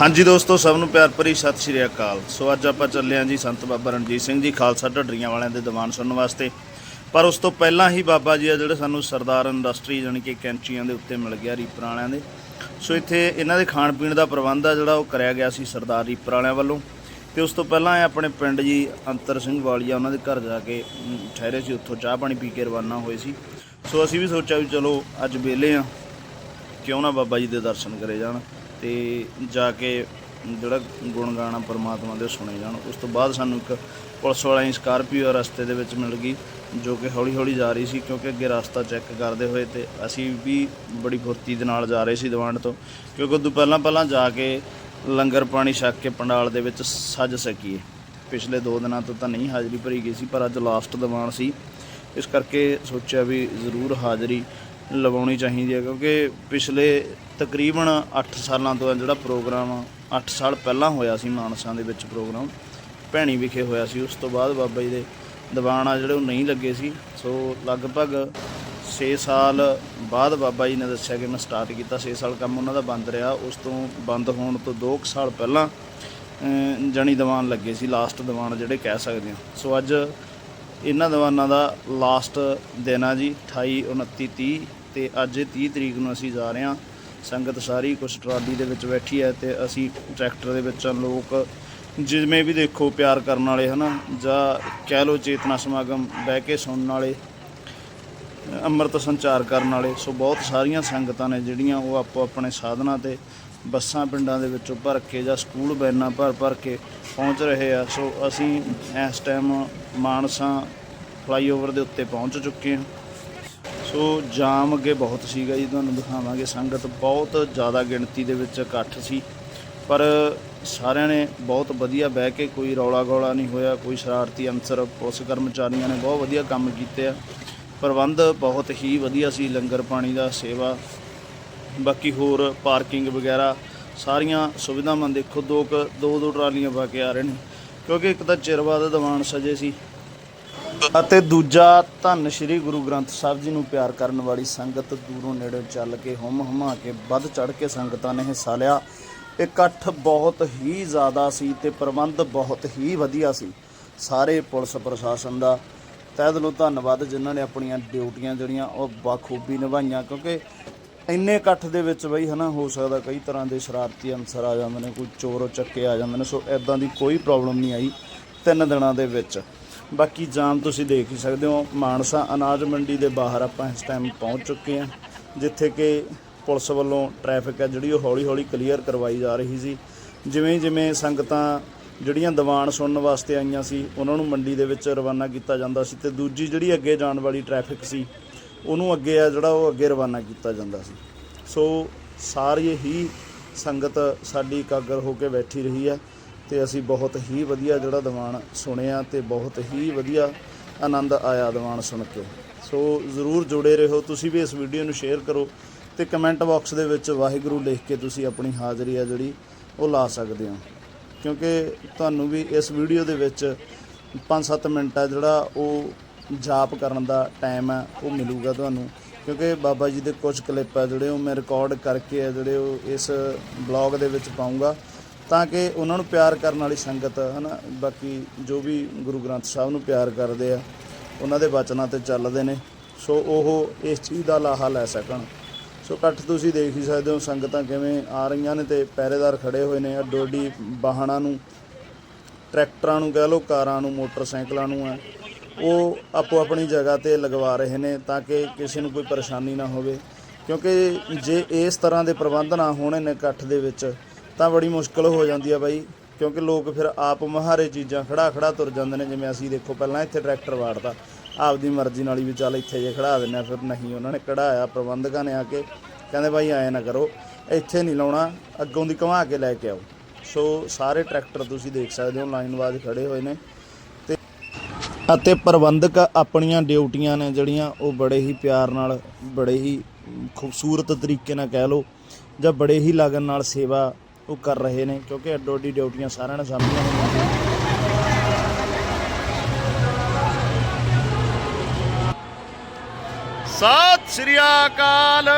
ਹਾਂਜੀ ਦੋਸਤੋ, ਸਭ ਨੂੰ ਪਿਆਰ ਭਰੀ ਸਤਿ ਸ਼੍ਰੀ ਅਕਾਲ। ਸੋ ਅੱਜ ਆਪਾਂ ਚੱਲੇ ਹਾਂ ਜੀ ਸੰਤ ਬਾਬਾ ਰਣਜੀਤ ਸਿੰਘ ਜੀ ਖਾਲਸਾ ਢੱਡਰੀਆਂ ਵਾਲਿਆਂ ਦੇ ਦੀਵਾਨ ਸੁਣਨ ਵਾਸਤੇ। ਪਰ ਉਸ ਤੋਂ ਪਹਿਲਾਂ ਹੀ ਬਾਬਾ ਜੀ ਆ ਜਿਹੜੇ ਸਾਨੂੰ ਸਰਦਾਰ ਇੰਡਸਟਰੀ ਜਾਣੀ ਕਿ ਕੈਂਚੀਆਂ ਦੇ ਉੱਤੇ ਮਿਲ ਗਿਆ ਰੀਪਰ ਵਾਲਿਆਂ ਦੇ। ਸੋ ਇੱਥੇ ਇਹਨਾਂ ਦੇ ਖਾਣ ਪੀਣ ਦਾ ਪ੍ਰਬੰਧ ਆ ਜਿਹੜਾ ਉਹ ਕਰਿਆ ਗਿਆ ਸੀ ਸਰਦਾਰ ਰੀਪਰ ਵਾਲਿਆਂ ਵੱਲੋਂ। ਤੇ ਉਸ ਤੋਂ ਪਹਿਲਾਂ ਇਹ ਆਪਣੇ ਪਿੰਡ ਜੀ ਅੰਤਰ ਸਿੰਘ ਵਾਲੀਆ ਉਹਨਾਂ ਦੇ ਘਰ ਜਾ ਕੇ ਠਹਿਰੇ ਸੀ, ਉੱਥੋਂ ਚਾਹ ਪਾਣੀ ਪੀ ਕੇ ਰਵਾਨਾ ਹੋਏ ਸੀ। ਸੋ ਅਸੀਂ ਵੀ ਸੋਚਿਆ ਵੀ ਚਲੋ ਅੱਜ ਵਿਹਲੇ ਆ ਕਿਉਂ ਨਾ ਬਾਬਾ ਜੀ ਦੇ ਦਰਸ਼ਨ ਕਰੇ ਜਾਣ। ਤੇ ਜਾ ਕੇ ਜਿਹੜਾ ਗੁਣ ਗਾਣਾ ਪਰਮਾਤਮਾ ਦੇ ਸੁਣੇ ਜਾਣ। ਉਸ ਤੋਂ ਬਾਅਦ ਸਾਨੂੰ ਇੱਕ ਪੁਲਿਸ ਵਾਲਾ ਸਕਾਰਪੀਓ ਰਸਤੇ ਦੇ ਵਿੱਚ ਮਿਲ ਗਈ, ਜੋ ਕਿ ਹੌਲੀ ਹੌਲੀ ਜਾ ਰਹੀ ਸੀ ਕਿਉਂਕਿ ਅੱਗੇ ਰਸਤਾ ਚੈੱਕ ਕਰਦੇ ਹੋਏ ਤੇ ਅਸੀਂ ਵੀ ਬੜੀ ਫੁਰਤੀ ਦੇ ਨਾਲ ਜਾ ਰਹੇ ਸੀ ਦੀਵਾਨ ਤੋਂ, ਕਿਉਂਕਿ ਉਦੋਂ ਪਹਿਲਾਂ ਪਹਿਲਾਂ ਜਾ ਕੇ ਲੰਗਰ ਪਾਣੀ ਛਕ ਕੇ ਪੰਡਾਲ ਦੇ ਵਿੱਚ ਸੱਜ ਸਕੀਏ। ਪਿਛਲੇ 2 ਦਿਨਾਂ ਤੋਂ ਤਾਂ ਨਹੀਂ ਹਾਜ਼ਰੀ ਭਰੀ ਗਈ ਸੀ, ਪਰ ਅੱਜ ਲਾਸਟ ਦੀਵਾਨ ਸੀ। ਇਸ ਕਰਕੇ ਸੋਚਿਆ ਵੀ ਜ਼ਰੂਰ ਹਾਜ਼ਰੀ ਲਵਾਉਣੀ ਚਾਹੀਦੀ ਹੈ ਕਿਉਂਕਿ ਪਿਛਲੇ ਤਕਰੀਬਨ 8 ਸਾਲਾਂ ਤੋਂ ਜਿਹੜਾ ਪ੍ਰੋਗਰਾਮ 8 ਸਾਲ ਪਹਿਲਾਂ ਹੋਇਆ ਸੀ ਮਾਨਸਾ ਦੇ ਵਿੱਚ ਪ੍ਰੋਗਰਾਮ ਭੈਣੀ ਵਿਖੇ ਹੋਇਆ ਸੀ ਉਸ ਤੋਂ ਬਾਅਦ ਬਾਬਾ ਜੀ ਦੇ ਦੀਵਾਨ ਆ ਜਿਹੜੇ ਉਹ ਨਹੀਂ ਲੱਗੇ ਸੀ। ਸੋ ਲਗਭਗ 6 ਸਾਲ ਬਾਅਦ ਬਾਬਾ ਜੀ ਨੇ ਦੱਸਿਆ ਕਿ ਮੈਂ ਸਟਾਰਟ ਕੀਤਾ 6 ਸਾਲ ਕੰਮ ਉਹਨਾਂ ਦਾ ਬੰਦ ਰਿਹਾ। ਉਸ ਤੋਂ ਬੰਦ ਹੋਣ ਤੋਂ 2 ਸਾਲ ਪਹਿਲਾਂ ਅਮ, ਜਣੀ ਦੀਵਾਨ ਲੱਗੇ ਸੀ ਲਾਸਟ ਦੀਵਾਨ ਜਿਹੜੇ ਕਹਿ ਸਕਦੇ ਹਾਂ। ਸੋ ਅੱਜ ਇਹਨਾਂ ਦੀਵਾਨਾਂ ਦਾ ਲਾਸਟ ਦਿਨ ਆ ਜੀ 28 29 30 ਤੇ ਅੱਜ ਇਹ 30 ਤਰੀਕ ਨੂੰ ਅਸੀਂ ਜਾ ਰਹੇ ਹਾਂ। ਸੰਗਤ ਸਾਰੀ ਕੁਛ ਟਰਾਲੀ ਦੇ ਵਿੱਚ ਬੈਠੀ ਹੈ ਤੇ ਅਸੀਂ ਟਰੈਕਟਰ ਦੇ ਵਿੱਚ ਲੋਕ ਜਿਵੇਂ ਵੀ ਦੇਖੋ ਪਿਆਰ ਕਰਨ ਵਾਲੇ, ਹਨਾ, ਜਾਂ ਕਹਿ ਲੋ ਚੇਤਨਾ ਸਮਾਗਮ ਬਹਿ ਕੇ ਸੁਣਨ ਵਾਲੇ, ਅੰਮ੍ਰਿਤ ਸੰਚਾਰ ਕਰਨ ਵਾਲੇ, ਸੋ ਬਹੁਤ ਸਾਰੀਆਂ ਸੰਗਤਾਂ ਨੇ ਜਿਹੜੀਆਂ ਉਹ ਆਪੋ ਆਪਣੇ ਸਾਧਨਾਂ ਤੇ ਬੱਸਾਂ ਪਿੰਡਾਂ ਦੇ ਵਿੱਚੋਂ ਭਰ ਕੇ ਜਾਂ ਸਕੂਲ ਵੈਨਾਂ ਭਰ ਭਰ ਕੇ ਪਹੁੰਚ ਰਹੇ ਆ। ਸੋ ਅਸੀਂ ਇਸ ਟਾਈਮ ਮਾਨਸਾ ਫਲਾਈਓਵਰ ਦੇ ਉੱਤੇ ਪਹੁੰਚ ਚੁੱਕੇ ਹਾਂ। ਸੋ ਜਾਮ ਅੱਗੇ ਬਹੁਤ ਸੀਗਾ ਜੀ, ਤੁਹਾਨੂੰ ਦਿਖਾਵਾਂਗੇ। ਸੰਗਤ ਬਹੁਤ ਜ਼ਿਆਦਾ ਗਿਣਤੀ ਦੇ ਵਿੱਚ ਇਕੱਠ ਸੀ। ਪਰ ਸਾਰਿਆਂ ਨੇ ਬਹੁਤ ਵਧੀਆ ਬਹਿ ਕੇ ਕੋਈ ਰੌਲਾ ਗੌਲਾ ਨਹੀਂ ਹੋਇਆ, ਕੋਈ ਸ਼ਰਾਰਤੀ ਅਨਸਰ, ਪੁਲਿਸ ਕਰਮਚਾਰੀਆਂ ਨੇ ਬਹੁਤ ਵਧੀਆ ਕੰਮ ਕੀਤੇ ਆ। ਪ੍ਰਬੰਧ ਬਹੁਤ ਹੀ ਵਧੀਆ ਸੀ, ਲੰਗਰ ਪਾਣੀ ਦਾ ਸੇਵਾ ਬਾਕੀ ਹੋਰ ਪਾਰਕਿੰਗ ਵਗੈਰਾ ਸਾਰੀਆਂ ਸੁਵਿਧਾਵਾਂ ਦੇਖੋ ਦੋ ਕੁ- ਦੋ ਦੋ ਟਰਾਲੀਆਂ ਪਾ ਕੇ ਆ ਰਹੇ ਨੇ। ਕਿਉਂਕਿ ਇੱਕ ਤਾਂ ਚਿਰ ਬਾਅਦ ਦੀਵਾਨ ਸਜੇ ਸੀ। ਅਤੇ ਦੂਜਾ ਧੰਨ ਸ਼੍ਰੀ ਗੁਰੂ ਗ੍ਰੰਥ ਸਾਹਿਬ ਜੀ ਨੂੰ ਪਿਆਰ ਕਰਨ ਵਾਲੀ ਸੰਗਤ ਦੂਰੋਂ ਨੇੜੇ ਚੱਲ ਕੇ ਹੁਮ ਹਮਾ ਕੇ ਵੱਧ ਚੜ ਕੇ ਸੰਗਤਾਂ ਨੇ ਹਿੱਸਾ ਲਿਆ। ਇਕੱਠ ਬਹੁਤ ਹੀ ਜ਼ਿਆਦਾ ਸੀ ਤੇ ਪ੍ਰਬੰਧ ਬਹੁਤ ਹੀ ਵਧੀਆ ਸੀ। ਸਾਰੇ ਪੁਲਿਸ ਪ੍ਰਸ਼ਾਸਨ ਦਾ ਤਹਿ ਦਿਲੋਂ ਧੰਨਵਾਦ, ਜਿਨ੍ਹਾਂ ਨੇ ਆਪਣੀਆਂ ਡਿਊਟੀਆਂ ਜਿਹੜੀਆਂ ਉਹ ਬਾਖੂਬੀ ਨਿਭਾਈਆਂ। ਕਿਉਂਕਿ ਇੰਨੇ ਇਕੱਠ ਦੇ ਵਿੱਚ ਬਈ ਹਨਾ, ਹੋ ਸਕਦਾ ਕਈ ਤਰ੍ਹਾਂ ਦੇ ਸ਼ਰਾਰਤੀ ਅਨਸਰ ਆ ਜਾਂਦੇ ਨੇ, ਕੋਈ ਚੋਰ ਚੱਕੇ ਆ ਜਾਂਦੇ ਨੇ, ਸੋ ਐਦਾਂ ਦੀ ਕੋਈ ਪ੍ਰੋਬਲਮ ਨਹੀਂ ਆਈ ਤਿੰਨ ਦਿਨਾਂ ਦੇ ਵਿੱਚ। ਬਾਕੀ ਜਾਮ ਤੁਸੀਂ ਦੇਖ ਹੀ ਸਕਦੇ ਹੋ, ਮਾਨਸਾ ਅਨਾਜ ਮੰਡੀ ਦੇ ਬਾਹਰ ਆਪਾਂ ਇਸ ਟਾਈਮ ਪਹੁੰਚ ਚੁੱਕੇ ਹਾਂ, ਜਿੱਥੇ ਕਿ ਪੁਲਿਸ ਵੱਲੋਂ ਟ੍ਰੈਫਿਕ ਹੈ, ਜਿਹੜੀ ਉਹ ਹੌਲੀ ਹੌਲੀ ਕਲੀਅਰ ਕਰਵਾਈ ਜਾ ਰਹੀ ਸੀ। ਜਿਵੇਂ ਜਿਵੇਂ ਸੰਗਤਾਂ ਜਿਹੜੀਆਂ ਦੀਵਾਨ ਸੁਣਨ ਵਾਸਤੇ ਆਈਆਂ ਸੀ, ਉਹਨਾਂ ਨੂੰ ਮੰਡੀ ਦੇ ਵਿੱਚ ਰਵਾਨਾ ਕੀਤਾ ਜਾਂਦਾ ਸੀ ਤੇ ਦੂਜੀ ਜਿਹੜੀ ਅੱਗੇ ਜਾਣ ਵਾਲੀ ਟ੍ਰੈਫਿਕ ਸੀ ਉਹਨੂੰ ਅੱਗੇ ਆ ਜਿਹੜਾ ਉਹ ਅੱਗੇ ਰਵਾਨਾ ਕੀਤਾ ਜਾਂਦਾ ਸੀ। ਸੋ ਸਾਰੀ ਹੀ ਸੰਗਤ ਸਾਡੀ ਇਕਾਗਰ ਹੋ ਕੇ ਬੈਠੀ ਰਹੀ ਹੈ ਤੇ ਅਸੀਂ ਬਹੁਤ ਹੀ ਵਧੀਆ ਜਿਹੜਾ ਦੀਵਾਨ ਸੁਣਿਆ ਤੇ ਬਹੁਤ ਹੀ ਵਧੀਆ ਆਨੰਦ ਆਇਆ ਦੀਵਾਨ ਸੁਣ ਕੇ। ਸੋ ਜ਼ਰੂਰ ਜੁੜੇ ਰਹੋ, ਤੁਸੀਂ ਵੀ ਇਸ ਵੀਡੀਓ ਨੂੰ ਸ਼ੇਅਰ ਕਰੋ ਤੇ ਕਮੈਂਟ ਬਾਕਸ ਦੇ ਵਿੱਚ ਵਾਹਿਗੁਰੂ ਲਿਖ ਕੇ ਤੁਸੀਂ ਆਪਣੀ ਹਾਜ਼ਰੀ ਆ ਜਿਹੜੀ ਉਹ ਲਾ ਸਕਦੇ ਹੋ। ਕਿਉਂਕਿ ਤੁਹਾਨੂੰ ਵੀ ਇਸ ਵੀਡੀਓ ਦੇ ਵਿੱਚ 5-7 ਮਿੰਟ ਆ ਜਿਹੜਾ ਉਹ ਜਾਪ ਕਰਨ ਦਾ ਟਾਈਮ ਹੈ, ਉਹ ਮਿਲੂਗਾ ਤੁਹਾਨੂੰ। ਕਿਉਂਕਿ ਬਾਬਾ ਜੀ ਦੇ ਕੁਝ ਕਲਿੱਪ ਆ ਜਿਹੜੇ ਉਹ ਮੈਂ ਰਿਕਾਰਡ ਕਰਕੇ ਆ ਜਿਹੜੇ ਉਹ ਇਸ ਬਲੌਗ ਦੇ ਵਿੱਚ ਪਾਉਂਗਾ, ਤਾਂ ਕਿ ਉਹਨਾਂ ਨੂੰ ਪਿਆਰ ਕਰਨ ਵਾਲੀ ਸੰਗਤ, ਹਨਾ, ਬਾਕੀ ਜੋ ਵੀ ਗੁਰੂ ਗ੍ਰੰਥ ਸਾਹਿਬ ਨੂੰ ਪਿਆਰ ਕਰਦੇ ਆ, ਉਹਨਾਂ ਦੇ ਬਚਨਾਂ ਤੇ ਚੱਲਦੇ ਨੇ। ਸੋ ਉਹ ਇਸ ਚੀਜ਼ ਦਾ ਲਾਹਾ ਲੈ ਸਕਣ। ਸੋ ਇਕੱਠ ਤੁਸੀਂ ਦੇਖ ਹੀ ਸਕਦੇ ਹੋ, ਸੰਗਤਾਂ ਕਿਵੇਂ ਆ ਰਹੀਆਂ ਨੇ ਤੇ ਪਹਿਰੇਦਾਰ ਖੜੇ ਹੋਏ ਨੇ ਅੱਡੋ ਅੱਡੀ ਵਾਹਨਾਂ ਨੂੰ, ਟਰੈਕਟਰਾਂ ਨੂੰ ਕਹਿ ਲਓ, ਕਾਰਾਂ ਨੂੰ, ਮੋਟਰਸਾਈਕਲਾਂ ਨੂੰ ਹੈ। ਉਹ ਆਪੋ ਆਪਣੀ ਜਗ੍ਹਾ ਤੇ ਲਗਵਾ ਰਹੇ ਨੇ ਤਾਂ ਕਿ ਕਿਸੇ ਨੂੰ ਕੋਈ ਪਰੇਸ਼ਾਨੀ ਨਾ ਹੋਵੇ। ਕਿਉਂਕਿ ਜੇ ਇਸ ਤਰ੍ਹਾਂ ਦੇ ਪ੍ਰਬੰਧ ਨਾ ਹੋਣ ਨੇ ਇਕੱਠ ਦੇ ਵਿੱਚ, ਤਾਂ ਬੜੀ ਮੁਸ਼ਕਲ ਹੋ ਜਾਂਦੀ ਆ ਬਾਈ। ਕਿਉਂਕਿ ਲੋਕ ਫਿਰ ਆਪ ਮਹਾਰੇ ਚੀਜ਼ਾਂ ਖੜਾ ਖੜਾ ਤੁਰ ਜਾਂਦੇ ਨੇ, ਜਿਵੇਂ ਅਸੀਂ ਦੇਖੋ ਪਹਿਲਾਂ ਇੱਥੇ ਟਰੈਕਟਰ ਵਾੜਦਾ ਆਪਦੀ ਮਰਜ਼ੀ ਨਾਲ ਹੀ ਵੀ ਚੱਲ ਇੱਥੇ ਜੇ ਖੜਾ ਦਿੰਨੇ ਆ, ਫਿਰ ਨਹੀਂ, ਉਹਨਾਂ ਨੇ ਕਢਾਇਆ, ਪ੍ਰਬੰਧਕਾਂ ਨੇ ਆ ਕੇ ਕਹਿੰਦੇ ਬਾਈ ਐਂ ਨਾ ਕਰੋ, ਇੱਥੇ ਨਹੀਂ ਲਾਉਣਾ, ਅੱਗੋਂ ਦੀ ਘੁਮਾ ਕੇ ਲੈ ਕੇ ਆਓ। ਸੋ ਸਾਰੇ ਟਰੈਕਟਰ ਤੁਸੀਂ ਦੇਖ ਸਕਦੇ ਹੋ ਲਾਈਨ ਵਾਜ ਖੜੇ ਹੋਏ ਨੇ। ਅਤੇ ਪ੍ਰਬੰਧਕ ਆਪਣੀਆਂ ਡਿਊਟੀਆਂ ਨੇ ਜਿਹੜੀਆਂ ਉਹ ਬੜੇ ਹੀ ਪਿਆਰ ਨਾਲ ਬੜੇ ਹੀ ਖੂਬਸੂਰਤ ਤਰੀਕੇ ਨਾਲ ਕਹਿ ਲਓ ਜਾਂ ਬੜੇ ਹੀ ਲਗਨ ਨਾਲ ਸੇਵਾ ਉਹ ਕਰ ਰਹੇ ਨੇ ਕਿਉਂਕਿ ਅੱਡੋ ਅੱਡੀ ਡਿਊਟੀਆਂ ਸਾਰਿਆਂ ਨੇ ਸਾਂਭੀਆਂ ਹੋਈਆਂ ਨੇ। ਸਤਿ ਸ੍ਰੀ ਅਕਾਲ।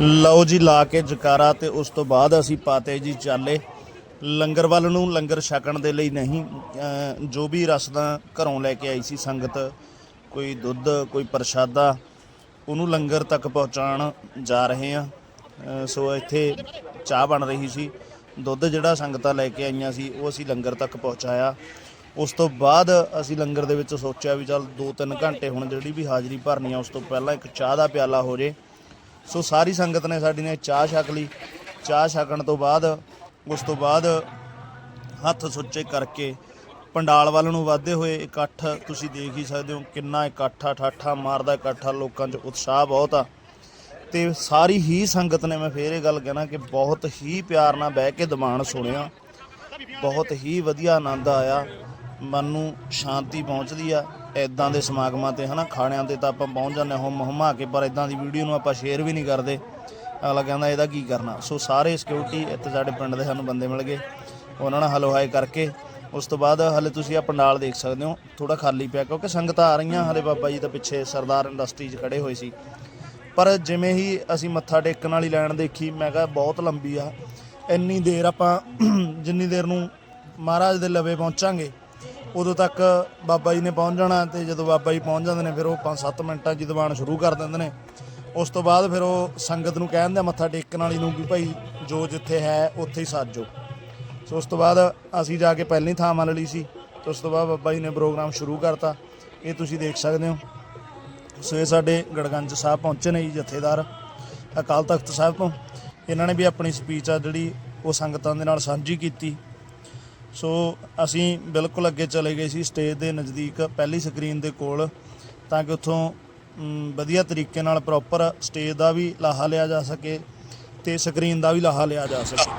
ਲਓ ਜੀ ਲਾ ਕੇ ਜਕਾਰਾ ਤੇ ਉਸ ਤੋਂ ਬਾਅਦ ਅਸੀਂ ਪਾਤੇ ਜੀ ਚਾਲੇ। ਲੰਗਰ ਵੱਲ ਨੂੰ, ਲੰਗਰ ਛਕਣ ਦੇ ਲਈ ਨਹੀਂ ਜੋ ਵੀ ਰਸਦਾਂ ਘਰੋਂ ਲੈ ਕੇ ਆਈ ਸੀ ਸੰਗਤ, ਕੋਈ ਦੁੱਧ, ਕੋਈ ਪ੍ਰਸ਼ਾਦਾ, ਉਹਨੂੰ ਲੰਗਰ ਤੱਕ ਪਹੁੰਚਾਉਣ ਜਾ ਰਹੇ ਆ ਸੋ ਇੱਥੇ ਚਾਹ ਬਣ ਰਹੀ ਸੀ। ਦੁੱਧ ਜਿਹੜਾ ਸੰਗਤਾਂ ਲੈ ਕੇ ਆਈਆਂ ਸੀ, ਉਹ ਅਸੀਂ ਲੰਗਰ ਤੱਕ ਪਹੁੰਚਾਇਆ। ਉਸ ਤੋਂ ਬਾਅਦ ਅਸੀਂ ਲੰਗਰ ਦੇ ਵਿੱਚ ਸੋਚਿਆ ਵੀ ਚੱਲ 2-3 ਘੰਟੇ ਹੁਣ ਜਿਹੜੀ ਵੀ ਹਾਜ਼ਰੀ ਭਰਨੀ ਆ, ਉਸ ਤੋਂ ਪਹਿਲਾਂ ਇੱਕ ਚਾਹ ਦਾ ਪਿਆਲਾ ਹੋ ਜੇ। ਸੋ ਸਾਰੀ ਸੰਗਤ ਨੇ ਸਾਡੀ ਨੇ ਚਾਹ ਛਕ ਲਈ। ਚਾਹ ਛਕਣ ਤੋਂ ਬਾਅਦ ਉਸ ਤੋਂ ਬਾਅਦ ਹੱਥ ਸੁੱਚੇ ਕਰਕੇ ਪੰਡਾਲ ਵੱਲ ਨੂੰ ਵਧਦੇ ਹੋਏ ਇਕੱਠ ਤੁਸੀਂ ਦੇਖ ਹੀ ਸਕਦੇ ਹੋ ਕਿੰਨਾ ਇਕੱਠਾ ਠਾਠਾ ਮਾਰਦਾ ਇਕੱਠ ਆ, ਲੋਕਾਂ 'ਚ ਉਤਸ਼ਾਹ ਬਹੁਤ ਆ। ਤੇ ਸਾਰੀ ਹੀ ਸੰਗਤ ਨੇ ਮੈਂ ਫੇਰ ਇਹ ਗੱਲ ਕਹਿਣਾ ਕਿ ਬਹੁਤ ਹੀ ਪਿਆਰ ਨਾਲ ਬਹਿ ਕੇ ਦੀਵਾਨ ਸੁਣਿਆ। ਬਹੁਤ ਹੀ ਵਧੀਆ ਆਨੰਦ ਆਇਆ, ਮਨ ਨੂੰ ਸ਼ਾਂਤੀ ਪਹੁੰਚਦੀ ਆ। ਐਦਾਂ ਦੇ ਸਮਾਗਮਾਂ ਤੇ ਹਨਾ, ਖਾਣਿਆਂ ਤੇ ਤਾਂ ਆਪਾਂ ਪਹੁੰਚ ਜਾਂਦੇ ਹਾਂ ਹੁਮ ਹੁਮਾ ਕੇ, ਪਰ ਐਦਾਂ ਦੀ ਵੀਡੀਓ ਨੂੰ ਆਪਾਂ ਸ਼ੇਅਰ ਵੀ ਨਹੀਂ ਕਰਦੇ। ਅਗਲਾ ਕਹਿੰਦਾ, ਇਹਦਾ ਕੀ ਕਰਨਾ? ਸੋ ਸਾਰੇ ਸਿਕਿਉਰਿਟੀ ਇੱਥੇ ਸਾਡੇ ਪਿੰਡ ਦੇ ਸਾਨੂੰ ਬੰਦੇ ਮਿਲ ਗਏ। ਉਹਨਾਂ ਨਾਲ ਹਲੋ ਹਾਏ ਕਰਕੇ, ਉਸ ਤੋਂ ਬਾਅਦ ਹਲੇ ਤੁਸੀਂ ਆ ਪੰਡਾਲ ਦੇਖ ਸਕਦੇ ਹੋ। ਥੋੜਾ ਖਾਲੀ ਪਿਆ, ਕਿਉਂਕਿ ਸੰਗਤਾਂ ਆ ਰਹੀਆਂ। ਹਲੇ ਬਾਬਾ ਜੀ ਤਾਂ ਪਿੱਛੇ ਸਰਦਾਰ ਇੰਡਸਟਰੀ 'ਚ ਖੜੇ ਹੋਏ ਸੀ। ਪਰ ਜਿਵੇਂ ਹੀ ਅਸੀਂ ਮੱਥਾ ਟੇਕਣ ਵਾਲੀ ਲਾਈਨ ਦੇਖੀ, ਮੈਂ ਕਿਹਾ, ਬਹੁਤ ਲੰਬੀ ਆ। ਇੰਨੀ ਦੇਰ ਆਪਾਂ ਜਿੰਨੀ ਦੇਰ ਨੂੰ ਮਹਾਰਾਜ ਦੇ ਲਵੇ ਪਹੁੰਚਾਂਗੇ, ਉਦੋਂ ਤੱਕ ਬਾਬਾ ਜੀ ਨੇ ਪਹੁੰਚ ਜਾਣਾ। ਤੇ ਜਦੋਂ ਬਾਬਾ ਜੀ ਪਹੁੰਚ ਜਾਂਦੇ ਨੇ, ਫਿਰ ਉਹ 5-7 ਮਿੰਟਾਂ 'ਚ ਦੀਵਾਨ ਸ਼ੁਰੂ ਕਰ ਦਿੰਦੇ ਨੇ। ਉਸ ਤੋਂ ਬਾਅਦ ਫਿਰ ਉਹ ਸੰਗਤ ਨੂੰ ਕਹਿੰਦੇ ਆ ਮੱਥਾ ਟੇਕਣ ਵਾਲੀ ਨੂੰ ਵੀ ਭਾਈ ਜੋ ਜਿੱਥੇ ਹੈ, ਉੱਥੇ ਹੀ ਸਾਜੋ। ਸੋ ਉਸ ਤੋਂ ਬਾਅਦ ਅਸੀਂ ਜਾ ਕੇ ਪਹਿਲੀ ਥਾਂ ਮੰਨ ਲਈ ਸੀ ਤੇ ਉਸ ਤੋਂ ਬਾਅਦ ਬਾਬਾ ਜੀ ਨੇ ਪ੍ਰੋਗਰਾਮ ਸ਼ੁਰੂ ਕਰਤਾ। ਇਹ ਤੁਸੀਂ ਦੇਖ ਸਕਦੇ ਹੋ। ਸੋ ਇਹ ਸਾਡੇ ਗੜਗੰਜ ਸਾਹਿਬ ਪਹੁੰਚੇ ਨੇ ਜੀ, ਜਥੇਦਾਰ ਅਕਾਲ ਤਖਤ ਸਾਹਿਬ ਤੋਂ। ਇਹਨਾਂ ਨੇ ਵੀ ਆਪਣੀ ਸਪੀਚ ਆ ਜਿਹੜੀ ਉਹ ਸੰਗਤਾਂ ਦੇ ਨਾਲ ਸਾਂਝੀ ਕੀਤੀ। ਸੋ ਅਸੀਂ ਬਿਲਕੁਲ ਅੱਗੇ ਚਲੇ ਗਏ ਸੀ, ਸਟੇਜ ਦੇ ਨਜ਼ਦੀਕ, ਪਹਿਲੀ ਸਕਰੀਨ ਦੇ ਕੋਲ, ਤਾਂ ਕਿ ਉੱਥੋਂ ਵਧੀਆ ਤਰੀਕੇ ਨਾਲ ਪ੍ਰੋਪਰ ਸਟੇਜ ਦਾ ਵੀ ਲਾਹਾ ਲਿਆ ਜਾ ਸਕੇ ਤੇ ਸਕਰੀਨ ਦਾ ਵੀ ਲਾਹਾ ਲਿਆ ਜਾ ਸਕੇ।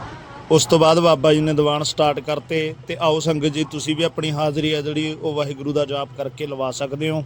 ਉਸ ਤੋਂ ਬਾਅਦ ਬਾਬਾ ਜੀ ਨੇ ਦੀਵਾਨ ਸਟਾਰਟ ਕਰਤੇ ਤੇ ਆਓ ਸੰਗਤ ਜੀ, ਤੁਸੀਂ ਵੀ ਆਪਣੀ ਹਾਜ਼ਰੀ ਆ ਜਿਹੜੀ ਉਹ ਵਾਹਿਗੁਰੂ ਦਾ ਜਾਪ ਕਰਕੇ ਲਵਾ ਸਕਦੇ ਹੋ।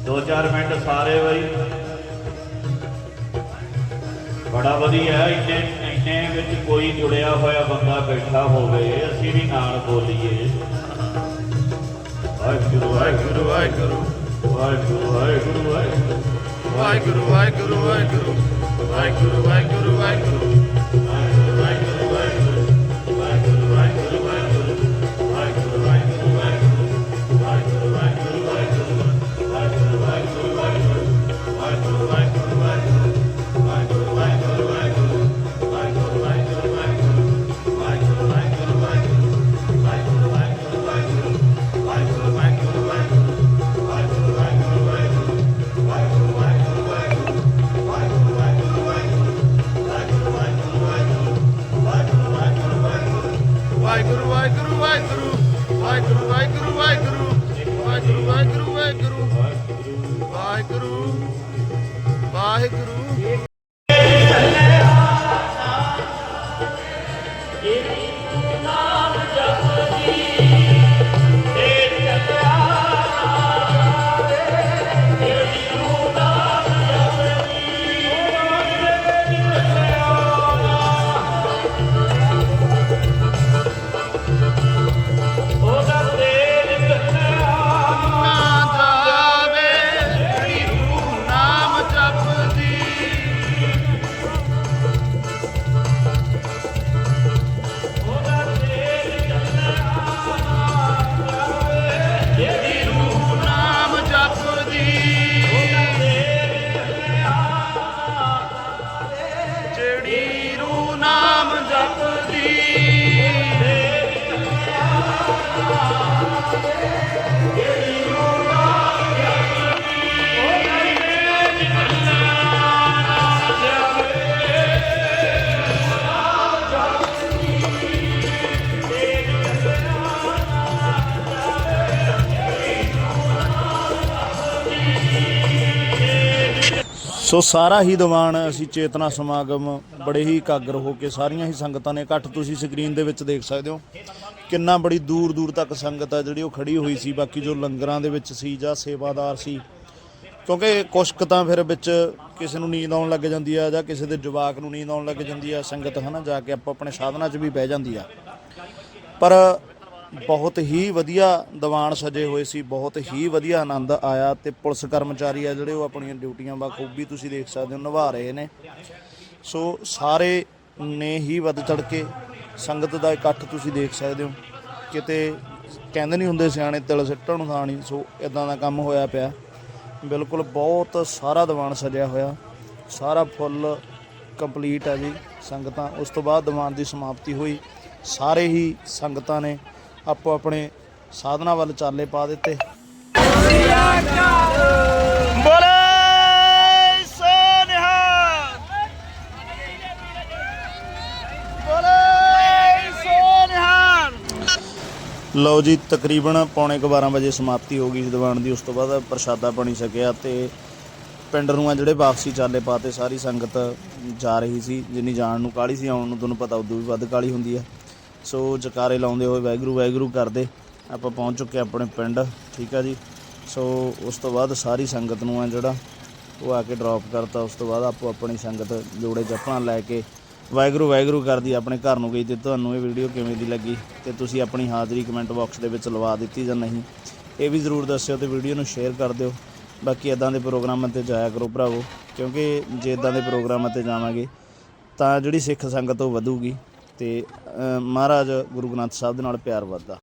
ਦੋ ਚਾਰ ਮਿੰਟ ਸਾਰੇ ਬਈ। ਬੜਾ ਵਧੀਆ ਇੰਨੇ ਇੰਨੇ ਵਿੱਚ ਕੋਈ ਜੁੜਿਆ ਹੋਇਆ ਬੰਦਾ ਬੈਠਾ ਹੋਵੇ, ਅਸੀਂ ਵੀ ਨਾਲ ਬੋਲੀਏ। ਵਾਹਿਗੁਰੂ ਵਾਹਿਗੁਰੂ ਵਾਹਿਗੁਰੂ। ਵਾਹਿਗੁਰੂ ਵਾਹਿਗੁਰੂ ਵਾਹਿਗੁਰੂ। ਵਾਹਿਗੁਰੂ ਵਾਹਿਗੁਰੂ ਵਾਹਿਗੁਰੂ। ਵਾਹਿਗੁਰੂ ਵਾਹਿਗੁਰੂ ਵਾਹਿਗੁਰੂ। Lord. ਸੋ ਸਾਰਾ ਹੀ ਦੀਵਾਨ ਅਸੀਂ ਚੇਤਨਾ ਸਮਾਗਮ ਬੜੇ ਹੀ ਇਕਾਗਰ ਹੋ ਕੇ ਸਾਰੀਆਂ ਹੀ ਸੰਗਤਾਂ ਨੇ ਇਕੱਠ ਤੁਸੀਂ ਸਕਰੀਨ ਦੇ ਵਿੱਚ ਦੇਖ ਸਕਦੇ ਹੋ। ਕਿੰਨਾ ਬੜੀ ਦੂਰ ਦੂਰ ਤੱਕ ਸੰਗਤ ਆ ਜਿਹੜੀ ਉਹ ਖੜੀ ਹੋਈ ਸੀ, ਬਾਕੀ ਜੋ ਲੰਗਰਾਂ ਦੇ ਵਿੱਚ ਸੀ ਜਾਂ ਸੇਵਾਦਾਰ ਸੀ। ਕਿਉਂਕਿ ਕੁਛ ਤਾਂ ਫਿਰ ਵਿੱਚ ਕਿਸੇ ਨੂੰ ਨੀਂਦ ਆਉਣ ਲੱਗ ਜਾਂਦੀ ਆ ਜਾਂ ਕਿਸੇ ਦੇ ਜਵਾਕ ਨੂੰ ਨੀਂਦ ਆਉਣ ਲੱਗ ਜਾਂਦੀ ਆ, ਸੰਗਤ ਹਨਾ ਜਾ ਕੇ ਆਪਾਂ ਆਪਣੇ ਸਾਧਨਾਂ 'ਚ ਵੀ ਬਹਿ ਜਾਂਦੀ ਆ। ਪਰ ਬਹੁਤ ਹੀ ਵਧੀਆ ਦੀਵਾਨ ਸਜੇ ਹੋਏ ਸੀ, ਬਹੁਤ ਹੀ ਵਧੀਆ ਆਨੰਦ ਆਇਆ ਤੇ ਪੁਲਿਸ ਕਰਮਚਾਰੀ ਆ ਜਿਹੜੇ ਉਹ ਆਪਣੀਆਂ ਡਿਊਟੀਆਂ ਬਖੂਬੀ ਤੁਸੀਂ ਦੇਖ ਸਕਦੇ ਹੋ, ਨਿਭਾ ਰਹੇ ਨੇ। ਸੋ ਸਾਰੇ ਨੇ ਹੀ ਵੱਧ ਚੜ ਕੇ ਸੰਗਤ ਦਾ ਇਕੱਠ ਤੁਸੀਂ ਦੇਖ ਸਕਦੇ ਹੋ। ਕਿਤੇ ਕਹਿੰਦੇ ਨਹੀਂ ਹੁੰਦੇ ਸਿਆਣੇ, ਤਿਲ ਸਿੱਟਣ ਨੂੰ ਥਾਣੀ ਸੋ ਇਦਾਂ ਦਾ ਕੰਮ ਹੋਇਆ ਪਿਆ। ਬਿਲਕੁਲ ਬਹੁਤ ਸਾਰਾ ਦੀਵਾਨ ਸਜਿਆ ਹੋਇਆ, ਸਾਰਾ ਫੁੱਲ ਕੰਪਲੀਟ ਹੈ ਜੀ ਸੰਗਤਾਂ। ਉਸ ਤੋਂ ਬਾਅਦ ਦੀਵਾਨ ਦੀ ਸਮਾਪਤੀ ਹੋਈ, ਸਾਰੇ ਹੀ ਸੰਗਤਾਂ ਨੇ ਆਪੋ ਆਪਣੇ ਸਾਧਨਾ ਵੱਲ ਚਾਲੇ ਪਾ ਦਿੱਤੇ। ਬੋਲੇ ਲਓ ਜੀ, ਤਕਰੀਬਨ ਪੌਣੇ ਕੁ 12 ਵਜੇ ਸਮਾਪਤੀ ਹੋ ਗਈ ਸੀ ਦੀਵਾਨ ਦੀ। ਉਸ ਤੋਂ ਬਾਅਦ ਪ੍ਰਸ਼ਾਦਾ ਬਣੀ ਸਕਿਆ ਤੇ ਪਿੰਡ ਨੂੰ ਆ ਜਿਹੜੇ ਵਾਪਸੀ ਚਾਲੇ ਪਾਤੇ ਸਾਰੀ ਸੰਗਤ ਜਾ ਰਹੀ ਸੀ। ਜਿੰਨੀ ਜਾਣ ਨੂੰ ਕਾਲੀ ਸੀ, ਆਉਣ ਨੂੰ ਤੁਹਾਨੂੰ ਪਤਾ ਉਦੋਂ ਵੀ ਵੱਧ ਕਾਲੀ ਹੁੰਦੀ ਆ। ਸੋ ਜਕਾਰੇ ਲਾਉਂਦੇ ਹੋਏ ਵਾਹਿਗੁਰੂ ਵਾਹਿਗੁਰੂ ਕਰਦੇ ਆਪਾਂ ਪਹੁੰਚ ਚੁੱਕੇ ਆਪਣੇ ਪਿੰਡ, ਠੀਕ ਆ ਜੀ। ਸੋ ਉਸ ਤੋਂ ਬਾਅਦ ਸਾਰੀ ਸੰਗਤ ਨੂੰ ਆ ਜਿਹੜਾ ਉਹ ਆ ਕੇ ਡ੍ਰੌਪ ਕਰਤਾ, ਉਸ ਤੋਂ ਬਾਅਦ ਆਪੋ ਆਪਣੀ ਸੰਗਤ ਜੋੜੇ ਜੱਪਣਾ ਲੈ ਕੇ ਵਾਹਿਗੁਰੂ ਵਾਹਿਗੁਰੂ ਕਰਦੀ ਆਪਣੇ ਘਰ ਨੂੰ ਗਈ ਤੇ ਤੁਹਾਨੂੰ ਇਹ ਵੀਡੀਓ ਕਿਵੇਂ ਦੀ ਲੱਗੀ ਤੇ ਤੁਸੀਂ ਆਪਣੀ ਹਾਜ਼ਰੀ ਕਮੈਂਟ ਬਾਕਸ ਦੇ ਵਿੱਚ ਲਵਾ ਦਿੱਤੀ ਜਾਂ ਨਹੀਂ, ਇਹ ਵੀ ਜ਼ਰੂਰ ਦੱਸਿਓ ਤੇ ਵੀਡੀਓ ਨੂੰ ਸ਼ੇਅਰ ਕਰ ਦਿਓ। ਬਾਕੀ ਇਦਾਂ ਦੇ ਪ੍ਰੋਗਰਾਮਾਂ ਤੇ ਜਾਇਆ ਕਰੋ ਭਰਾਵੋ, ਕਿਉਂਕਿ ਜੇ ਇਦਾਂ ਦੇ ਪ੍ਰੋਗਰਾਮਾਂ ਤੇ ਜਾਵਾਂਗੇ ਤਾਂ ਜਿਹੜੀ ਸਿੱਖ ਸੰਗਤ ਉਹ ਵਧੂਗੀ। ਤੇ ਮਹਾਰਾਜ ਗੁਰੂ ਗ੍ਰੰਥ ਸਾਹਿਬ ਦੇ ਨਾਲ ਪਿਆਰ ਵੱਧਦਾ।